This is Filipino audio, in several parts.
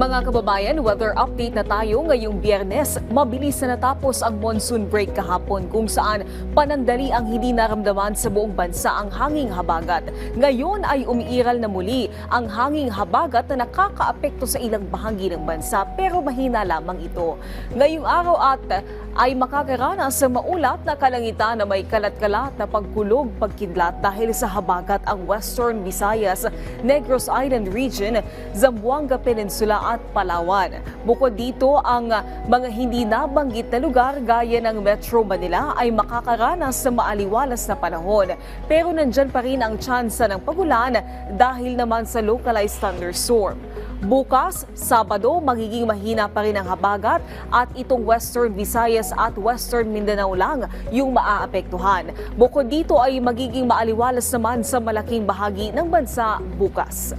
Mga kababayan, weather update na tayo ngayong biyernes. Mabilis na natapos ang monsoon break kahapon kung saan panandali ang hindi naramdaman sa buong bansa ang hanging habagat. Ngayon ay umiiral na muli ang hanging habagat na nakakaapekto sa ilang bahagi ng bansa pero mahina lamang ito. Ngayong araw at ay makakaranas sa maulat na kalangitan na may kalat-kalat na pagkulog, pagkidlat dahil sa habagat ang Western Visayas, Negros Island Region, Zamboanga Peninsula at Palawan. Bukod dito, ang mga hindi nabanggit na lugar gaya ng Metro Manila ay makakaranas sa maaliwalas na panahon. Pero nandyan pa rin ang tsansa ng pagulan dahil naman sa localized thunderstorm. Bukas, Sabado, magiging mahina pa rin ang habagat at itong Western Visayas at Western Mindanao lang yung maaapektuhan. Bukod dito ay magiging maaliwalas naman sa malaking bahagi ng bansa bukas.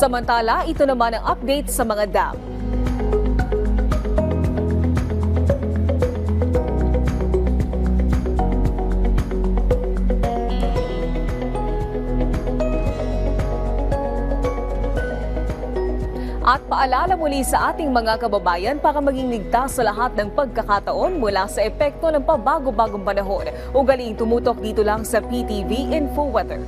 Samantala, ito naman ang update sa mga dam. At paalala muli sa ating mga kababayan para maging ligtas sa lahat ng pagkakataon mula sa epekto ng pabago-bagong panahon. Ugaling tumutok dito lang sa PTV Info Weather.